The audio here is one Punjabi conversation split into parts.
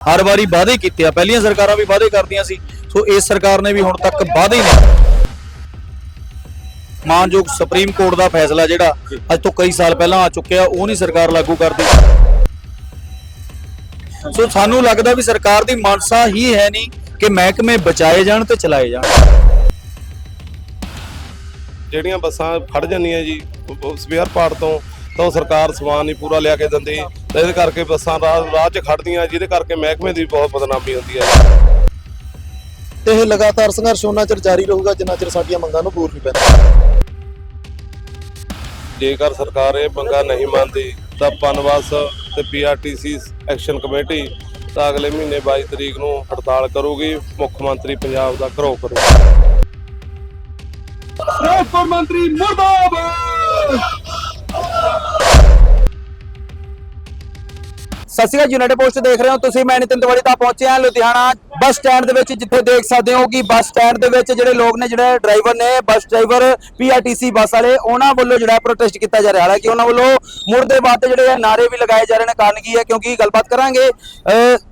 ਹਰ ਵਾਰੀ ਵਾਅਦੇ ਕੀਤੇ ਆ। ਪਹਿਲੀਆਂ ਸਰਕਾਰਾਂ ਵੀ ਵਾਅਦੇ ਕਰਦੀਆਂ ਸੀ। ਸੋ ਇਸ ਸਰਕਾਰ ਨੇ ਵੀ ਹੁਣ ਤੱਕ ਵਾਅਦੇ ਹੀ ਨਹੀਂ ਮਾਨਯੋਗ ਸੁਪਰੀਮ ਕੋਰਟ ਦਾ ਫੈਸਲਾ ਜਿਹੜਾ ਅੱਜ ਤੋਂ ਕਈ ਸਾਲ ਪਹਿਲਾਂ ਆ ਚੁੱਕਿਆ, ਉਹ ਨਹੀਂ ਸਰਕਾਰ ਲਾਗੂ ਕਰਦੀ। ਸੋ ਸਾਨੂੰ ਲੱਗਦਾ ਵੀ ਸਰਕਾਰ ਦੀ ਮਨਸਾ ਹੀ ਹੈ ਨਹੀਂ ਕਿ ਮਹਿਕਮੇ ਬਚਾਏ ਜਾਣ ਤੇ ਚਲਾਏ ਜਾਣ। ਜਿਹੜੀਆਂ ਬੱਸਾਂ ਫੜ ਜਾਂਦੀਆਂ ਜੀ ਸਪੇਅਰ ਪਾਰਟ ਤੋਂ ਤਾਂ ਉਹ ਸਰਕਾਰ ਸਮਾਨ ਨਹੀਂ ਪੂਰਾ ਲਿਆ ਕੇ ਦਿੰਦੀ ਤਾਂ ਇਹਦੇ ਕਰਕੇ ਬੱਸਾਂ ਰਾਹ ਰਾਹ 'ਚ ਖੜਦੀਆਂ ਜਿਹਦੇ ਕਰਕੇ ਮਹਿਕਮੇ ਦੀ ਬਹੁਤ ਬਦਨਾਮੀ ਹੁੰਦੀ ਹੈ। ਤੇ ਇਹ ਲਗਾਤਾਰ ਸੰਘਰਸ਼ ਉਹਨਾਂ ਚਿਰ ਜਾਰੀ ਰਹੂਗਾ ਜਿੰਨਾ ਚਿਰ ਸਾਡੀਆਂ ਮੰਗਾਂ ਨੂੰ ਪੂਰ ਨਹੀਂ ਪੈਂਦਾ ਜੇਕਰ ਸਰਕਾਰ ਇਹ ਮੰਗਾਂ ਨਹੀਂ ਮੰਨਦੀ ਤਾਂ ਪਨਵਾਸ ਤੇ ਪੀਆਰਟੀਸੀ ਐਕਸ਼ਨ ਕਮੇਟੀ ਤਾਂ ਅਗਲੇ ਮਹੀਨੇ 22 ਤਰੀਕ ਨੂੰ ਹੜਤਾਲ ਕਰੂਗੀ ਮੁੱਖ ਮੰਤਰੀ ਪੰਜਾਬ ਦਾ ਘਰੋ ਕਰੂਗਾ ਮੁੱਖ ਮੰਤਰੀ ਮੁਰਦਾਬਾਦ! ਸਤਿ ਸ਼੍ਰੀ ਅਕਾਲ ਯੂਨਾਈਟਿਡ ਪੋਸਟ ਦੇਖ ਰਹੇ ਹੋ ਤੁਸੀਂ ਮੈਂ ਨਿਤਿਨ ਤਿਵਾੜੀ ਤਾਂ ਪਹੁੰਚਿਆ ਲੁਧਿਆਣਾ ਬੱਸ ਸਟੈਂਡ ਦੇ ਵਿੱਚ ਜਿੱਥੇ ਦੇਖ ਸਕਦੇ ਹੋ ਕਿ ਬੱਸ ਸਟੈਂਡ ਦੇ ਵਿੱਚ ਜਿਹੜੇ ਲੋਕ ਨੇ ਜਿਹੜੇ ਡਰਾਈਵਰ ਨੇ ਬੱਸ ਡਰਾਈਵਰ ਪੀਆਰਟੀਸੀ ਬੱਸ ਵਾਲੇ ਉਹਨਾਂ ਵੱਲੋਂ ਜਿਹੜਾ ਪ੍ਰੋਟੈਸਟ ਕੀਤਾ ਜਾ ਰਿਹਾ। ਹਾਲਾਂਕਿ ਉਹਨਾਂ ਵੱਲੋਂ ਮੁਰਦੇ ਬਾਤ ਜਿਹੜੇ ਨਾਰੇ ਵੀ ਲਗਾਏ ਜਾ ਰਹੇ ਨੇ ਕਾਰਨ ਕੀ ਹੈ ਕਿਉਂਕਿ ਗੱਲਬਾਤ ਕਰਾਂਗੇ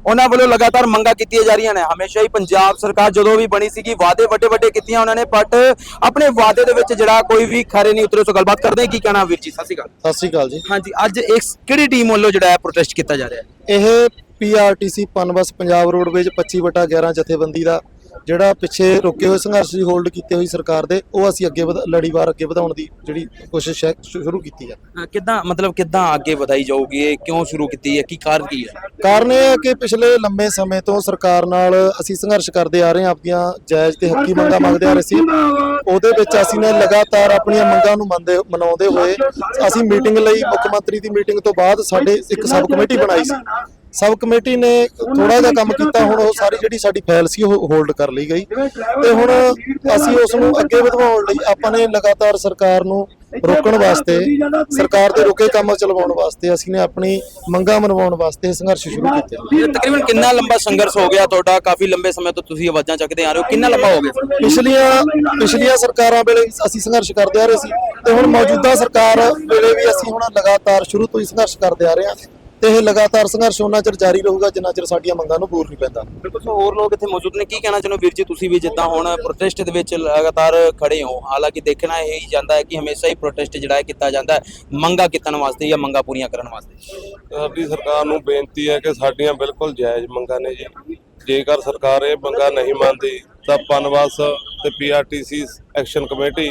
ਉਹਨਾਂ ਵੱਲੋਂ ਲਗਾਤਾਰ ਮੰਗਾਂ ਕੀਤੀਆਂ ਜਾ ਰਹੀਆਂ ਨੇ। ਹਮੇਸ਼ਾ ਹੀ ਪੰਜਾਬ ਸਰਕਾਰ ਜਦੋਂ ਵੀ ਬਣੀ ਸੀਗੀ ਵਾਅਦੇ ਵੱਡੇ ਵੱਡੇ ਕੀਤੀਆਂ ਉਹਨਾਂ ਨੇ ਬਟ ਆਪਣੇ ਵਾਅਦੇ ਦੇ ਵਿੱਚ ਜਿਹੜਾ ਕੋਈ ਵੀ ਖਰੇ ਨਹੀਂ ਉਤਰੇ ਸੋ ਗੱਲਬਾਤ ਕਰਦੇ ਹਾਂ ਕੀ ਕਹਿਣਾ ਵੀਰ ਜੀ? ਸਤਿ ਸ਼੍ਰੀ ਅਕਾਲ। ਸਤਿ ਸ੍ਰੀ ਅਕਾਲ ਜੀ। ਹਾਂਜੀ ਅੱਜ ਇੱਕ ਕਿਹੜੀ ਟੀਮ ਵੱਲੋਂ ਜਿਹੜਾ ਹੈ ਪ੍ਰੋਟੈਸਟ ਕੀਤਾ ਜਾ ਰਿਹਾ? ਹੈ ਇਹ ਪੀਆਰਟੀਸੀ ਪਨਬਸ ਪੰਜਾਬ ਰੋਡਵੇਜ 25 ਵਟਾ 11 ਜਥੇਬੰਦੀ ਦਾ ਜਿਹੜਾ ਪਿੱਛੇ ਰੁਕੇ ਹੋਏ ਸੰਘਰਸ਼ ਦੀ ਹੋਲਡ ਕੀਤੇ ਹੋਈ ਸਰਕਾਰ ਦੇ ਉਹ ਅਸੀਂ ਅੱਗੇ ਲੜੀਵਾਰ ਅੱਗੇ ਵਧਾਉਣ ਦੀ ਜਿਹੜੀ ਕੋਸ਼ਿਸ਼ ਹੈ ਸ਼ੁਰੂ ਕੀਤੀ ਹੈ। ਕਿੱਦਾਂ ਮਤਲਬ ਕਿੱਦਾਂ ਅੱਗੇ ਵਧਾਈ ਜਾਊਗੀ ਇਹ? ਕਿਉਂ ਸ਼ੁਰੂ ਕੀਤੀ ਹੈ? ਕੀ ਕਾਰਨ ਕੀ ਹੈ? ਕਾਰਨ ਇਹ ਹੈ ਕਿ ਪਿਛਲੇ ਲੰਮੇ ਸਮੇਂ ਤੋਂ ਸਰਕਾਰ ਨਾਲ ਅਸੀਂ ਸੰਘਰਸ਼ ਕਰਦੇ ਆ ਰਹੇ ਹਾਂ ਆਪਣੀਆਂ ਜਾਇਜ਼ ਤੇ ਹੱਕੀ ਮੰਗਾਂ ਮੰਗਦੇ ਆ ਰਹੇ ਸੀ। ਉਹਦੇ ਵਿੱਚ ਅਸੀਂ ਨੇ ਲਗਾਤਾਰ ਆਪਣੀਆਂ ਮੰਗਾਂ ਨੂੰ ਮੰਨਦੇ ਮਨਾਉਂਦੇ ਹੋਏ ਅਸੀਂ ਮੀਟਿੰਗ ਲਈ ਮੁੱਖ ਮੰਤਰੀ ਦੀ ਮੀਟਿੰਗ ਤੋਂ ਬਾਅਦ ਸਾਡੇ ਇੱਕ ਸਬ ਕਮੇਟੀ ਬਣਾਈ ਸੀ। ਸਬ ਕਮੇਟੀ ਨੇ ਥੋੜਾ ਜਿਹਾ ਕੰਮ ਕੀਤਾ ਹੁਣ ਉਹ ਸਾਰੀ ਜਿਹੜੀ ਸਾਡੀ ਫਾਈਲ ਸੀ ਉਹ ਹੋਲਡ ਕਰ ਲਈ ਗਈ। ਤੇ ਹੁਣ ਅਸੀਂ ਉਸ ਨੂੰ ਅੱਗੇ ਵਧਾਉਣ ਲਈ ਆਪਾਂ ਨੇ ਲਗਾਤਾਰ ਸਰਕਾਰ ਨੂੰ ਰੋਕਣ ਵਾਸਤੇ ਸਰਕਾਰ ਦੇ ਰੁਕੇ ਕੰਮ ਚਲਵਾਉਣ ਵਾਸਤੇ ਅਸੀਂ ਨੇ ਆਪਣੀ ਮੰਗਾਂ ਮਨਵਾਉਣ ਵਾਸਤੇ ਸੰਘਰਸ਼ ਸ਼ੁਰੂ ਕੀਤੇ। ਤਕਰੀਬਨ ਕਿੰਨਾ ਲੰਬਾ ਸੰਘਰਸ਼ ਹੋ ਗਿਆ ਤੁਹਾਡਾ? ਕਾਫੀ ਲੰਬੇ ਸਮੇਂ ਤੋਂ ਤੁਸੀਂ ਆਵਾਜ਼ਾਂ ਚੱਕਦੇ ਆ ਰਹੇ ਹੋ। ਕਿੰਨਾ ਲੰਬਾ ਹੋ ਗਿਆ? ਪਿਛਲੀਆਂ ਪਿਛਲੀਆਂ ਸਰਕਾਰਾਂ ਵੇਲੇ ਅਸੀਂ ਸੰਘਰਸ਼ ਕਰਦੇ ਆ ਰਹੇ ਸੀ। ਤੇ ਹੁਣ ਮੌਜੂਦਾ ਸਰਕਾਰ ਵੇਲੇ ਵੀ ਅਸੀਂ ਹੁਣ ਲਗਾਤਾਰ ਸ਼ੁਰੂ ਤੋਂ ਹੀ ਸੰਘਰਸ਼ ਕਰਦੇ ਆ ਰਹੇ ਹਾਂ। ਤੇ ਇਹ ਲਗਾਤਾਰ ਸੰਘਰਸ਼ ਉਹਨਾਂ ਚਿਰ ਜਾਰੀ ਰਹੂਗਾ ਜਿੰਨਾ ਚਿਰ ਸਾਡੀਆਂ ਮੰਗਾਂ ਨੂੰ ਪੂਰ ਨਹੀਂ ਪੈਂਦਾ। ਬਿਲਕੁਲ ਸੋ ਹੋਰ ਲੋਕ ਇੱਥੇ ਮੌਜੂਦ ਨੇ ਕੀ ਕਹਿਣਾ ਚਾਹੁੰਦੇ ਵੀਰ ਜੀ ਤੁਸੀਂ ਵੀ ਜਿੱਦਾਂ ਹੁਣ ਪ੍ਰੋਟੈਸਟ ਦੇ ਵਿੱਚ ਲਗਾਤਾਰ ਖੜੇ ਹੋ? ਹਾਲਾਂਕਿ ਦੇਖਣਾ ਇਹ ਹੀ ਜਾਂਦਾ ਹੈ ਕਿ ਹਮੇਸ਼ਾ ਹੀ ਪ੍ਰੋਟੈਸਟ ਜਿਹੜਾ ਹੈ ਕੀਤਾ ਜਾਂਦਾ ਹੈ ਮੰਗਾਂ ਕਿੱਤਣ ਵਾਸਤੇ ਜਾਂ ਮੰਗਾਂ ਪੂਰੀਆਂ ਕਰਨ ਵਾਸਤੇ? ਸਾਡੀ ਸਰਕਾਰ ਨੂੰ ਬੇਨਤੀ ਹੈ ਕਿ ਸਾਡੀਆਂ ਬਿਲਕੁਲ ਜਾਇਜ਼ ਮੰਗਾਂ ਨੇ ਜੀ। ਜੇਕਰ ਸਰਕਾਰ ਇਹ ਮੰਗਾਂ ਨਹੀਂ ਮੰਨਦੀ ਤਾਂ ਪਨਵਾਸ ਤੇ ਪੀਆਰਟੀਸੀ ਐਕਸ਼ਨ ਕਮੇਟੀ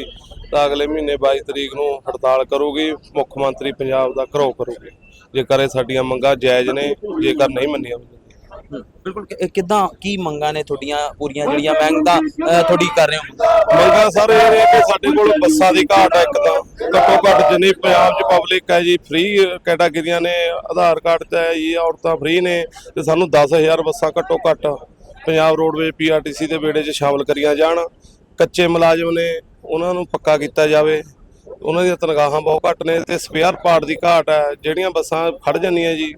ਤਾਂ ਅਗਲੇ ਮਹੀਨੇ 22 ਤਰੀਕ ਨੂੰ ਹੜਤਾਲ ਕਰੂਗੀ ਮੁੱਖ ਮੰਤਰੀ ਪੰਜਾਬ ਦਾ ਘਰੋ ਕਰੂਗੀ। ਜੇਕਰ ਇਹ ਸਾਡੀਆਂ ਮੰਗਾਂ ਜਾਇਜ਼ ਨੇ ਜੇਕਰ ਨਹੀਂ ਮੰਨੀਆਂ ਬਿਲਕੁਲ ਕਿ- ਕਿੱਦਾਂ ਕੀ ਮੰਗਾਂ ਨੇ ਤੁਹਾਡੀਆਂ ਪੂਰੀਆਂ ਜਿਹੜੀਆਂ? ਮੰਗਾਂ ਅਹ, ਤੁਹਾਡੀ ਕਰ ਰਹੇ ਹੋ। ਮੰਗਾਂ ਸਰ ਇਹ ਨੇ ਕਿ ਸਾਡੇ ਕੋਲ ਬੱਸਾਂ ਦੀ ਘਾਟ ਹੈ ਇੱਕ ਤਾਂ। ਘੱਟੋ ਘੱਟ ਜਿੰਨੀ ਪੰਜਾਬ 'ਚ ਪਬਲਿਕ ਹੈ ਜੀ ਫ੍ਰੀ ਕੈਟਾਗਰੀਆਂ ਨੇ ਆਧਾਰ ਕਾਰਡ 'ਚ ਹੈ ਜੀ ਔਰਤਾਂ ਫ੍ਰੀ ਨੇ ਤੇ ਸਾਨੂੰ 10000 ਬੱਸਾਂ ਘੱਟੋ ਘੱਟ ਪੰਜਾਬ ਰੋਡਵੇਜ਼ ਪੀਆਰਟੀਸੀ ਦੇ ਬੇੜੇ 'ਚ ਸ਼ਾਮਲ ਕਰੀਆਂ ਜਾਣ। ਕੱਚੇ ਮੁਲਾਜ਼ਮ ਨੇ ਉਹਨਾਂ ਨੂੰ ਪੱਕਾ ਕੀਤਾ ਜਾਵੇ। ਉਹਨਾਂ ਦੀਆਂ ਤਨਖਾਹਾਂ ਬਹੁਤ ਘੱਟ ਨੇ ਤੇ ਸਪੇਅਰ ਪਾਰਟ ਦੀ ਘਾਟ ਹੈ। ਜਿਹੜੀਆਂ ਬੱਸਾਂ ਖੜ ਜਾਂਦੀਆਂ ਜੀ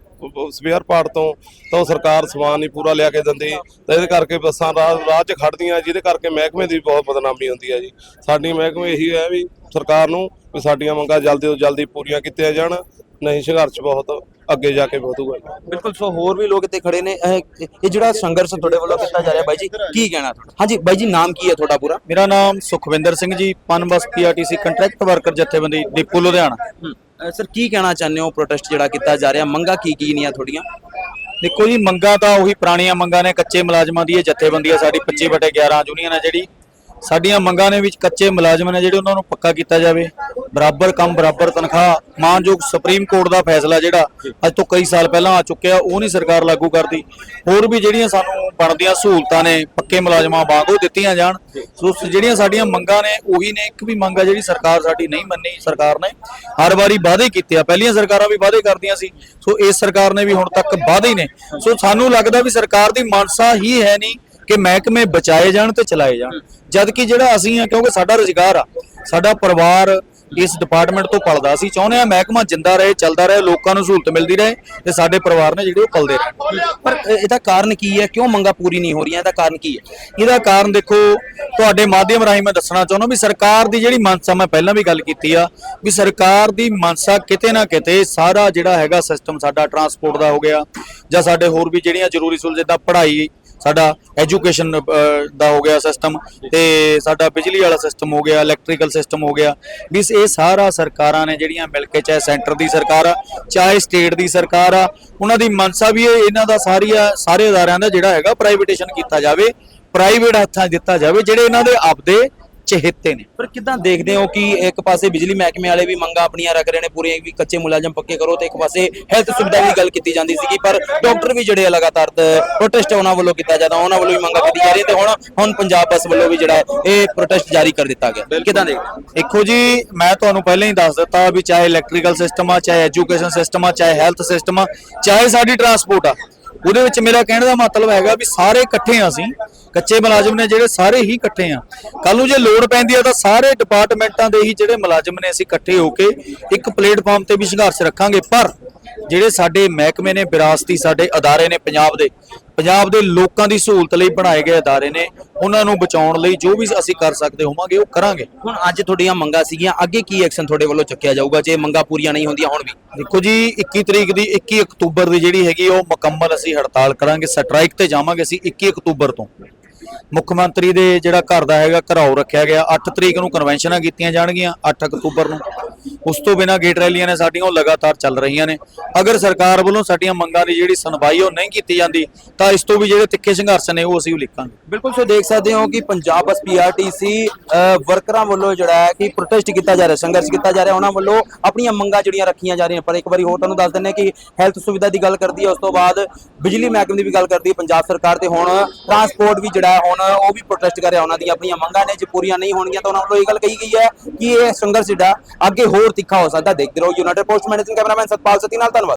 ਸਪੇਅਰ ਪਾਰਟ ਤੋਂ, ਤਾਂ ਉਹ ਸਰਕਾਰ ਸਮਾਨ ਨਹੀਂ ਪੂਰਾ ਲਿਆ ਕੇ ਦਿੰਦੀ। ਤਾਂ ਇਹਦੇ ਕਰਕੇ ਬੱਸਾਂ ਰਾਹ 'ਚ ਖੜਦੀਆਂ ਜਿਹਦੇ ਕਰਕੇ ਮਹਿਕਮੇ ਦੀ ਬਹੁਤ ਬਦਨਾਮੀ ਹੁੰਦੀ ਹੈ ਜੀ। ਸਾਡੀ ਮਹਿਕਮੇ ਇਹੀ ਹੈ ਵੀ ਸਰਕਾਰ ਨੂੰ ਵੀ ਸਾਡੀਆਂ ਮੰਗਾਂ ਜਲਦੀ ਤੋਂ ਜਲਦੀ ਪੂਰੀਆਂ ਕੀਤੀਆਂ ਜਾਣ, ਨਹੀਂ ਸੰਘਰਸ਼ ਬਹੁਤ ਅੱਗੇ ਜਾ ਕੇ ਵਧੂਗਾ ਬਿਲਕੁਲ ਸੋ ਹੋਰ ਵੀ ਲੋਕ ਇੱਥੇ ਖੜੇ ਨੇ। ਇਹ ਇਹ ਜਿਹੜਾ ਸੰਘਰਸ਼ ਤੁਹਾਡੇ ਵੱਲੋਂ ਕੀਤਾ ਜਾ ਰਿਹਾ ਬਾਈ ਜੀ ਕੀ ਕਹਿਣਾ ਤੁਹਾਡਾ? ਹਾਂਜੀ ਬਾਈ ਜੀ ਨਾਮ ਕੀ ਹੈ ਤੁਹਾਡਾ ਪੂਰਾ? ਮੇਰਾ ਨਾਮ Sukhwinder Singh ji Punbus PRTC contract worker ਜਥੇਬੰਦੀ ਡਿਪੂ ਲੁਧਿਆਣਾ। ਸਰ ਕੀ ਕਹਿਣਾ ਚਾਹੁੰਦੇ ਹੋ ਪ੍ਰੋਟੈਸਟ ਜਿਹੜਾ ਕੀਤਾ ਜਾ ਰਿਹਾ? ਮੰਗਾਂ ਕੀ ਕੀ ਨੇ ਤੁਹਾਡੀਆਂ? ਦੇਖੋ ਜੀ ਮੰਗਾਂ ਤਾਂ ਉਹੀ ਪੁਰਾਣੀਆਂ ਮੰਗਾਂ ਨੇ ਕੱਚੇ ਮੁਲਾਜ਼ਮਾਂ ਦੀ ਇਹ ਜਥੇਬੰਦੀ ਹੈ ਸਾਡੀ 25 ਬਟੇ 11 ਯੂਨੀਅਨ ਹੈ ਜਿਹੜੀ। ਸਾਡੀਆਂ ਮੰਗਾਂ ਨੇ ਵਿੱਚ ਕੱਚੇ ਮੁਲਾਜ਼ਮ ਨੇ ਜਿਹੜੇ ਉਹਨਾਂ ਨੂੰ ਪੱਕਾ ਕੀਤਾ ਜਾਵੇ। ਬਰਾਬਰ ਕੰਮ, ਬਰਾਬਰ ਤਨਖਾਹ, ਮਾਨਯੋਗ ਸੁਪਰੀਮ ਕੋਰਟ ਦਾ ਫੈਸਲਾ ਜਿਹੜਾ ਅੱਜ ਤੋਂ ਕਈ ਸਾਲ ਪਹਿਲਾਂ ਆ ਚੁੱਕਿਆ, ਉਹ ਨਹੀਂ ਸਰਕਾਰ ਲਾਗੂ ਕਰਦੀ। ਹੋਰ ਵੀ ਜਿਹੜੀਆਂ ਸਾਨੂੰ ਬਣਦੀਆਂ ਸਹੂਲਤਾਂ ਨੇ, ਪੱਕੇ ਮੁਲਾਜ਼ਮਾਂ ਵਾਂਗ ਉਹ ਦਿੱਤੀਆਂ ਜਾਣ। ਸੋ, ਜਿਹੜੀਆਂ ਸਾਡੀਆਂ ਮੰਗਾਂ ਨੇ, ਉਹੀ ਨੇ। ਇੱਕ ਵੀ ਮੰਗ ਆ ਜਿਹੜੀ ਸਰਕਾਰ ਸਾਡੀ ਨਹੀਂ ਮੰਨੀ, ਸਰਕਾਰ ਨੇ ਹਰ ਵਾਰੀ ਵਾਅਦੇ ਕੀਤੇ ਆ। ਪਹਿਲੀਆਂ ਸਰਕਾਰਾਂ ਵੀ ਵਾਅਦੇ ਕਰਦੀਆਂ ਸੀ। ਸੋ ਇਸ ਸਰਕਾਰ ਨੇ ਵੀ ਹੁਣ ਤੱਕ ਵਾਅਦੇ ਹੀ ਨੇ। ਸੋ ਸਾਨੂੰ ਲੱਗਦਾ ਵੀ ਸਰਕਾਰ ਦੀ ਮਾਨਸਾ ਹੀ ਹੈ ਨਹੀਂ ਕਿ ਮਹਿਕਮੇ ਬਚਾਏ ਜਾਣ ਤੇ ਚਲਾਏ ਜਾਣ। ਜਦ ਕਿ ਜਿਹੜਾ ਅਸੀਂ ਆ ਕਿਉਂਕਿ ਸਾਡਾ ਰੁਜ਼ਗਾਰ ਆ ਸਾਡਾ ਪਰਿਵਾਰ ਇਸ ਡਿਪਾਰਟਮੈਂਟ ਤੋਂ ਪਲਦਾ ਅਸੀਂ ਚਾਹੁੰਦੇ ਆ ਮਹਿਕਮਾ ਜਿੰਦਾ ਰਹੇ ਚੱਲਦਾ ਰਹੇ ਲੋਕਾਂ ਨੂੰ ਸਹੂਲਤ ਮਿਲਦੀ ਰਹੇ ਤੇ ਸਾਡੇ ਪਰਿਵਾਰ ਨੇ ਜਿਹੜੇ ਉਹ ਪਲਦੇ ਰਹੇ। ਪਰ ਇਹਦਾ ਕਾਰਨ ਕੀ ਹੈ? ਕਿਉਂ ਮੰਗਾ ਪੂਰੀ ਨਹੀਂ ਹੋ ਰਹੀਆਂ? ਇਹਦਾ ਕਾਰਨ ਕੀ ਹੈ? ਇਹਦਾ ਕਾਰਨ ਦੇਖੋ ਤੁਹਾਡੇ ਮਾਧਿਅਮ ਰਾਹੀਂ ਮੈਂ ਦੱਸਣਾ ਚਾਹੁੰਦਾ ਵੀ ਸਰਕਾਰ ਦੀ ਜਿਹੜੀ ਮਨਸਾ ਮੈਂ ਪਹਿਲਾਂ ਵੀ ਗੱਲ ਕੀਤੀ ਆ ਵੀ ਸਰਕਾਰ ਦੀ ਮਨਸਾ ਕਿਤੇ ਨਾ ਕਿਤੇ ਸਾਰਾ ਜਿਹੜਾ ਹੈਗਾ ਸਿਸਟਮ ਸਾਡਾ ਟਰਾਂਸਪੋਰਟ ਦਾ ਹੋ ਗਿਆ ਜਾਂ ਸਾਡੇ ਹੋਰ ਵੀ ਜਿਹੜੀਆਂ ਜ਼ਰੂਰੀ ਸਹੂਲਤਾਂ ਜਿੱਦਾਂ ਪੜ੍ਹਾਈ ਸਾਡਾ ਐਜੂਕੇਸ਼ਨ ਦਾ ਹੋ ਗਿਆ ਸਿਸਟਮ ਤੇ ਸਾਡਾ ਬਿਜਲੀ ਵਾਲਾ ਸਿਸਟਮ ਹੋ ਗਿਆ ਇਲੈਕਟ੍ਰੀਕਲ ਸਿਸਟਮ ਹੋ ਗਿਆ। ਵੀ ਇਹ ਸਾਰਾ ਸਰਕਾਰਾਂ ਨੇ ਜਿਹੜੀਆਂ ਮਿਲ ਕੇ ਚਾਹੇ ਸੈਂਟਰ ਦੀ ਸਰਕਾਰ ਆ, ਚਾਹੇ ਸਟੇਟ ਦੀ ਸਰਕਾਰ ਆ, ਉਹਨਾਂ ਦੀ ਮਨਸਾ ਵੀ ਇਹ ਇਹਨਾਂ ਦਾ ਸਾਰੀਆ, ਸਾਰੇ ਅਦਾਰਿਆਂ ਦਾ ਜਿਹੜਾ ਹੈਗਾ ਪ੍ਰਾਈਵੇਟੇਸ਼ਨ ਕੀਤਾ ਜਾਵੇ ਪ੍ਰਾਈਵੇਟ ਹੱਥਾਂ 'ਚ ਦਿੱਤਾ ਜਾਵੇ, ਜਿਹੜੇ ਇਹਨਾਂ ਦੇ ਆਪਦੇ ਚਹੇਤੇ ਨੇ। ਪਰ ਕਿਦਾਂ ਦੇਖਦੇ ਹੋ ਕਿ ਇੱਕ ਪਾਸੇ ਬਿਜਲੀ ਮਹਿਕਮੇ ਵਾਲੇ ਵੀ ਮੰਗਾਂ ਆਪਣੀਆਂ ਰੱਖ ਰਹੇ ਨੇ ਪੂਰੀਆਂ ਵੀ ਕੱਚੇ ਮੁਲਾਜ਼ਮ ਪੱਕੇ ਕਰੋ ਤੇ ਇੱਕ ਪਾਸੇ ਹੈਲਥ ਸੁਵਿਧਾ ਦੀ ਗੱਲ ਕੀਤੀ ਜਾਂਦੀ ਸੀਗੀ ਪਰ ਡਾਕਟਰ ਵੀ ਜਿਹੜੇ ਲਗਾਤਾਰ ਪ੍ਰੋਟੈਸਟ ਉਹਨਾਂ ਵੱਲੋਂ ਕੀਤਾ ਜਾਂਦਾ ਉਹਨਾਂ ਵੱਲੋਂ ਵੀ ਮੰਗਾਂ ਕੀਤੀ ਜਾ ਰਹੀਆਂ ਤੇ ਹੁਣ ਹੁਣ ਪੰਜਾਬ ਬੱਸ ਵੱਲੋਂ ਵੀ ਜਿਹੜਾ ਇਹ ਪ੍ਰੋਟੈਸਟ ਜਾਰੀ ਕਰ ਦਿੱਤਾ ਗਿਆ। ਕਿਦਾਂ ਦੇਖਦੇ? ਦੇਖੋ ਜੀ ਮੈਂ ਤੁਹਾਨੂੰ ਪਹਿਲਾਂ ਹੀ ਦੱਸ ਦਿੱਤਾ ਵੀ ਚਾਹੇ ਇਲੈਕਟ੍ਰੀਕਲ ਸਿਸਟਮ ਆ ਚਾਹੇ ਐਜੂਕੇਸ਼ਨ ਸਿਸਟਮ ਆ ਚਾਹੇ ਹੈਲਥ ਸਿਸਟਮ ਆ ਚਾਹੇ ਸਾਡੀ ਟਰਾਂਸਪੋਰਟ ਆ ਉਹਦੇ ਵਿੱਚ ਮੇਰਾ ਕਹਿਣ ਦਾ ਮਤਲਬ ਹੈਗਾ ਵੀ ਸਾਰੇ ਇਕੱਠੇ ਆ ਅਸੀਂ, ਕੱਚੇ ਮੁਲਾਜ਼ਮ ਨੇ ਜਿਹੜੇ ਸਾਰੇ ਹੀ ਇਕੱਠੇ ਆ। ਕੱਲ ਨੂੰ ਜੇ ਲੋੜ ਪੈਂਦੀ ਆ ਤਾਂ ਸਾਰੇ ਡਿਪਾਰਟਮੈਂਟਾਂ ਦੇ ਹੀ ਜਿਹੜੇ ਮੁਲਾਜ਼ਮ ਨੇ ਅਸੀਂ ਇਕੱਠੇ ਹੋ ਕੇ ਇੱਕ ਪਲੇਟਫਾਰਮ ਤੇ ਵੀ ਸੰਘਰਸ਼ ਰੱਖਾਂਗੇ, ਪਰ ਜਿਹੜੇ ਸਾਡੇ ਮਹਿਕਮੇ ਨੇ ਵਿਰਾਸਤੀ ਸਾਡੇ ਅਦਾਰੇ ਨੇ ਪੰਜਾਬ ਦੇ ਪੰਜਾਬ ਦੇ ਲੋਕਾਂ ਦੀ ਸਹੂਲਤ ਲਈ ਬਣਾਏ ਗਏ ਅਦਾਰੇ ਨੇ ਉਹਨਾਂ ਨੂੰ ਬਚਾਉਣ ਲਈ ਜੋ ਵੀ ਅਸੀਂ ਕਰ ਸਕਦੇ ਹੋਵਾਂਗੇ ਉਹ ਕਰਾਂਗੇ। ਹੁਣ ਅੱਜ ਤੁਹਾਡੀਆਂ ਮੰਗਾਂ ਸੀਗੀਆਂ ਅੱਗੇ ਕੀ ਐਕਸ਼ਨ ਤੁਹਾਡੇ ਵੱਲੋਂ ਚੱਕਿਆ ਜਾਊਗਾ ਜੇ ਮੰਗਾਂ ਪੂਰੀਆਂ ਨਹੀਂ ਹੁੰਦੀਆਂ ਹੁਣ ਵੀ ਦੇਖੋ ਜੀ 21 ਤਰੀਕ ਦੀ 21 ਅਕਤੂਬਰ ਦੀ ਜਿਹੜੀ ਹੈਗੀ ਉਹ ਮੁਕੰਮਲ ਅਸੀਂ ਹੜਤਾਲ ਕਰਾਂਗੇ ਸਟ੍ਰਾਈਕ ਤੇ ਜਾਵਾਂਗੇ ਅਸੀਂ 21 ਅਕਤੂਬਰ ਤੋਂ। ਮੁੱਖ ਮੰਤਰੀ ਦੇ ਜਿਹੜਾ ਘਰ ਦਾ ਹੈਗਾ ਘਰਾਓ ਰੱਖਿਆ ਗਿਆ 8 ਤਰੀਕ ਨੂੰ ਕਨਵੈਨਸ਼ਨਾਂ ਕੀਤੀਆਂ ਜਾਣਗੀਆਂ 8 ਅਕਤੂਬਰ ਨੂੰ। ਉਸ ਤੋਂ ਬਿਨਾਂ ਗੇਟ ਰੈਲੀਆਂ ਨੇ ਸਾਡੀਆਂ, ਉਹ ਲਗਾਤਾਰ ਚੱਲ ਰਹੀਆਂ ਨੇ। ਅਗਰ ਸਰਕਾਰ ਵੱਲੋਂ ਸਾਡੀਆਂ ਮੰਗਾਂ ਦੀ ਜਿਹੜੀ ਸੁਣਵਾਈ ਉਹ ਨਹੀਂ ਕੀਤੀ ਜਾਂਦੀ, ਤਾਂ ਇਸ ਤੋਂ ਵੀ ਜਿਹੜੇ ਤਿੱਖੇ ਸੰਘਰਸ਼ ਨੇ, ਉਹ ਅਸੀਂ ਲਿਖਾਂਗੇ। ਬਿਲਕੁਲ, ਸੋ ਦੇਖ ਸਕਦੇ ਹੋ ਕਿ ਪੰਜਾਬ ਬੱਸ ਪੀਆਰਟੀਸੀ ਵਰਕਰਾਂ ਵੱਲੋਂ ਜਿਹੜਾ ਹੈ ਕਿ ਪ੍ਰੋਟੈਸਟ ਕੀਤਾ ਜਾ ਰਿਹਾ, ਸੰਘਰਸ਼ ਕੀਤਾ ਜਾ ਰਿਹਾ। ਉਹਨਾਂ ਵੱਲੋਂ ਆਪਣੀਆਂ ਮੰਗਾਂ ਜਿਹੜੀਆਂ ਰੱਖੀਆਂ ਜਾ ਰਹੀਆਂ ਪਰ ਇੱਕ ਵਾਰੀ ਹੋਰ ਤੁਹਾਨੂੰ ਦੱਸ ਦਿੰਦੇ ਕਿ ਹੈਲਥ ਸੁਵਿਧਾ ਦੀ ਗੱਲ ਕਰਦੀ ਹੈ, ਉਸ ਤੋਂ ਬਾਅਦ ਬਿਜਲੀ ਮਹਿਕਮੇ ਦੀ ਵੀ ਗੱਲ ਕਰਦੀ ਹੈ, ਪੰਜਾਬ ਸਰਕਾਰ ਤੇ ਹੁਣ ਟਰਾਂਸਪੋਰਟ ਵੀ ਜਿਹੜਾ ਹੁਣ ਉਹ ਵੀ ਪ੍ਰੋਟੈਸਟ ਕਰ ਰਿਹਾ। ਉਹਨਾਂ ਦੀਆਂ ਆਪਣੀਆਂ ਮੰਗਾਂ ਨੇ, ਜੇ ਪੂਰੀਆਂ ਨਹੀਂ ਹੋਣਗੀਆਂ ਤਾਂ ਉਹਨਾਂ ਵੱਲੋਂ ਇਹ ਗੱਲ ਕਹੀ ਗਈ ਹੈ ਕਿ ਇਹ ਸੰਘਰਸ਼ ਜਿਹੜਾ ਅੱਗੇ ਹੋਰ ਤਿੱਖਾ ਹੋ ਸਕਦਾ। ਦੇਖਦੇ ਰਹੋ united post managing cameraman Satpal Sati ਨਾਲ ਧੰਨਵਾਦ।